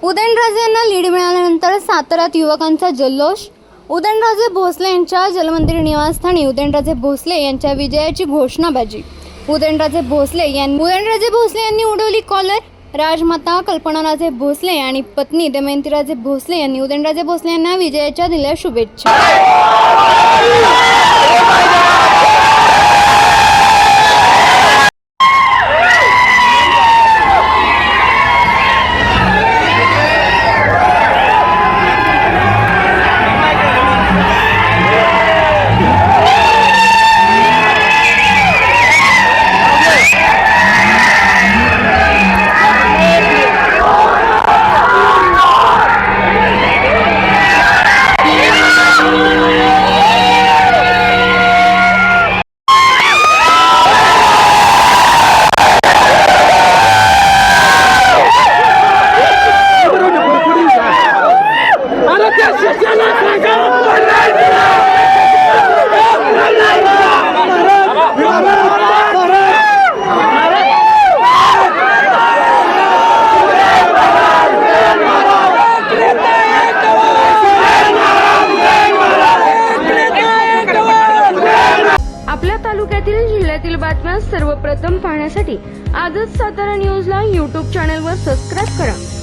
उदयनराजे यांना लीड मिळाल्यानंतर साताऱ्यात युवकांचा जल्लोष. उदयनराजे भोसले यांच्या जलमंदिर निवासस्थानी उदयनराजे भोसले यांच्या विजयाची घोषणाबाजी. उदयनराजे भोसले यांनी उदयनराजे भोसले यांनी उडवली कॉलर? राजमाता कल्पनाराजे भोसले आणि पत्नी दमयंतीराजे भोसले यांनी उदयनराजे भोसले यांना विजयाच्या दिल्या शुभेच्छा. आपल्या तालुक्यातील जिल्ह्यातील बातम्या सर्वप्रथम पाहण्यासाठी आजच सातारा न्यूजला यूट्यूब चॅनलवर सबस्क्राईब करा.